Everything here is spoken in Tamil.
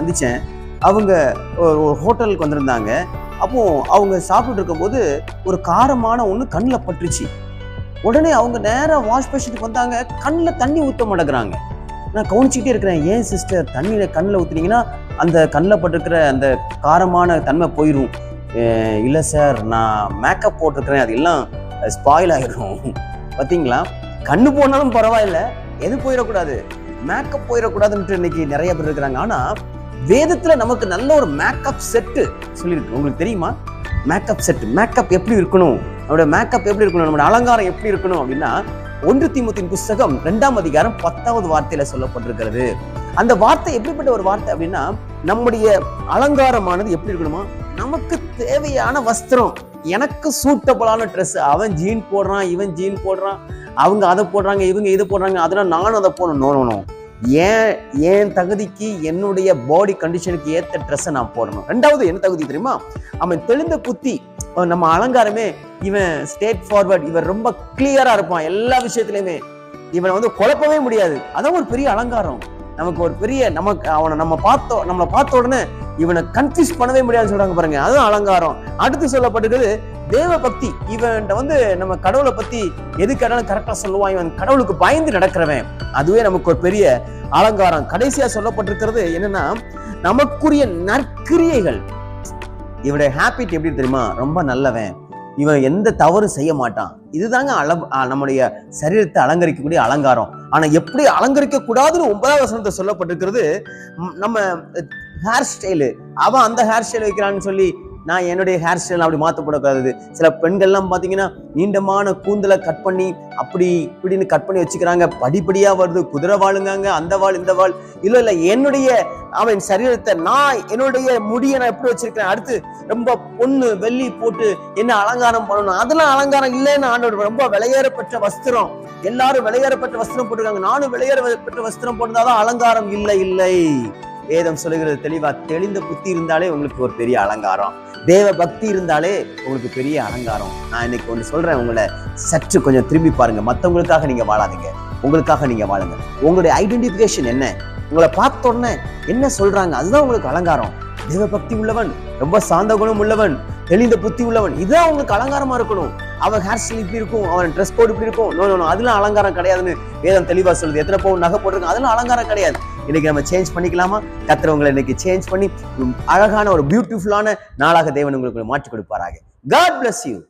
சந்தித்தேன் அவங்க ஒரு ஒரு ஹோட்டலுக்கு வந்திருந்தாங்க. அப்போ அவங்க சாப்பிட்டு இருக்கும்போது ஒரு காரமான ஒன்று கண்ணில் பட்டுருச்சு. உடனே அவங்க நேராக வாஷ் பேஷனுக்கு வந்தாங்க. கண்ணில் தண்ணி ஊற்ற மாட்டேங்கிறாங்க. நான் கவனிச்சிக்கிட்டே இருக்கிறேன். ஏன் சிஸ்டர்? தண்ணியில் கண்ணில் ஊற்றுனீங்கன்னா அந்த கண்ணில் பட்டிருக்கிற அந்த காரமான தன்மை போயிடும் இல்லை சார் நான் மேக்கப் போட்டிருக்கிறேன். அது எல்லாம் ஸ்பாயில் ஆகிடும் பார்த்தீங்களா கண்ணு போனாலும் பரவாயில்ல. எது போயிடக்கூடாது? மேக்கப் போயிடக்கூடாதுன்ட்டு இன்னைக்கு நிறைய பேர் இருக்கிறாங்க. ஆனால் வேதத்துல நமக்கு நல்ல ஒரு மேக்கப் செட்டு சொல்லியிருக்கு. உங்களுக்கு தெரியுமா? மேக்கப் செட் மேக்கப் எப்படி இருக்கணும்? நம்மளோட மேக்கப் எப்படி இருக்கணும்? நம்மளோட அலங்காரம் எப்படி இருக்கணும்? அப்படின்னா ஒன்று தீமத்தின் புஸ்தகம் ரெண்டாம் அதிகாரம் பத்தாவது வார்த்தையில சொல்லப்பட்டிருக்கிறது. அந்த வார்த்தை எப்படிப்பட்ட ஒரு வார்த்தை அப்படின்னா நம்முடைய அலங்காரமானது எப்படி இருக்கணுமா? நமக்கு தேவையான வஸ்திரம். எனக்கு சூட்டபிளான ட்ரெஸ் அவன் ஜீன் போடுறான் இவன் ஜீன் போடுறான் அவங்க அதை போடுறாங்க இவங்க இதை போடுறாங்க அதெல்லாம் நானும் அதை போடணும். நோனணும் ஏன் என் தகுதிக்கு என்னுடைய பாடி கண்டிஷனுக்கு ஏற்ற ட்ரெஸ்ஸை நான் போடணும்? ரெண்டாவது என்ன தகுதி தெரியுமா? அவன் தெளிந்த புத்தி நம்ம அலங்காரமே இவன் ஸ்டேட் ஃபார்வர்ட் இவன் ரொம்ப கிளியரா இருப்பான் எல்லா விஷயத்துலயுமே. இவனை வந்து குழப்பவே முடியாது. அதான் ஒரு பெரிய அலங்காரம். நமக்கு ஒரு பெரிய நமக்கு அவனை நம்ம பார்த்தோம் நம்மளை பார்த்த உடனே இவனை கன்ஃபியூஸ் பண்ணவே முடியாதுன்னு சொல்றாங்க பாருங்க. அதுவும் அலங்காரம். அடுத்து சொல்லப்பட்டிருக்கிறது தேவ பக்தி இவன்கிட்ட வந்து நம்ம கடவுளை பத்தி எது கேட்டாலும் கரெக்டா சொல்லுவான். இவன் கடவுளுக்கு பயந்து நடக்கிறவன். அதுவே நமக்கு ஒரு பெரிய அலங்காரம். கடைசியா சொல்லப்பட்டிருக்கிறது என்னன்னா நமக்குரிய நற்கிரியைகள். இவனுடைய ஹாபிட் எப்படி தெரியுமா? ரொம்ப நல்லவன். இவன் எந்த தவறும் செய்ய மாட்டான். இதுதாங்க அள நம்முடைய சரீரத்தை அலங்கரிக்கக்கூடிய அலங்காரம். ஆனால் எப்படி அலங்கரிக்க கூடாதுன்னு ஒன்பதாவது வசனத்தை சொல்லப்பட்டிருக்கிறது நம்ம ஹேர் ஸ்டைலு அவன் அந்த ஹேர் ஸ்டைல் வைக்கிறான்னு சொல்லி நான் என்னுடைய ஹேர் ஸ்டைல் அப்படி மாற்றப்படக்கூடாது சில பெண்கள்லாம் பார்த்தீங்கன்னா நீண்டமான கூந்தலை கட் பண்ணி அப்படி இப்படின்னு கட் பண்ணி வச்சுக்கிறாங்க. படிப்படியாக வருது. குதிரை வாழுங்காங்க அந்த வாள் இந்த வாள். இல்லை இல்லை என்னுடைய அவன் சரீரத்தை நான் என்னுடைய முடியை நான் எப்படி வச்சிருக்கிறேன்? அடுத்து ரொம்ப பொண்ணு வெள்ளி போட்டு என்ன அலங்காரம் பண்ணணும்? அதெல்லாம் அலங்காரம் இல்லைன்னு ஆண்டவர் ரொம்ப விலையேறப்பட்ட வஸ்திரம். எல்லாரும் விலையேறப்பட்ட வஸ்திரம் போட்டிருக்காங்க. நானும் விலையேறப்பட்ட வஸ்திரம் போட்டிருந்தாதான் அலங்காரம் இல்லை இல்லை. வேதம் சொல்லுகிறது தெளிவா தெளிந்த புத்தி இருந்தாலே உங்களுக்கு ஒரு பெரிய அலங்காரம். தேவ பக்தி இருந்தாலே உங்களுக்கு பெரிய அலங்காரம். நான் இன்னைக்கு ஒன்று சொல்றேன் உங்களை சற்று கொஞ்சம் திரும்பி பாருங்க. மற்றவங்களுக்காக நீங்க வாழாதீங்க. உங்களுக்காக நீங்க வாழுங்க. உங்களுடைய ஐடென்டிஃபிகேஷன் என்ன? உங்களை பார்த்த உடனே என்ன சொல்றாங்க? அதுதான் உங்களுக்கு அலங்காரம். தேவ பக்தி உள்ளவன் ரொம்ப சாந்த குணம் உள்ளவன் தெளிந்த புத்தி உள்ளவன் இதுதான் உங்களுக்கு அலங்காரமா இருக்கணும். அவன் ஹேர் ஸ்டைல் இப்படி இருக்கும் அவன் ட்ரெஸ் கோட் இப்படி இருக்கும். நோ நோ அதெல்லாம் அலங்காரம் கிடையாதுன்னு வேதம் தெளிவா சொல்லுது. எத்தனை பவுன் நகை போட்டிருக்கோம் அதெல்லாம் அலங்காரம் கிடையாது. இன்னைக்கு நம்ம சேஞ்ச் பண்ணிக்கலாமா? கத்துறவங்களை இன்னைக்கு சேஞ்ச் பண்ணி அழகான ஒரு பியூட்டிஃபுல்லான நாளாக தேவன் உங்களுக்கு மாற்றி கொடுப்பாராக. God bless you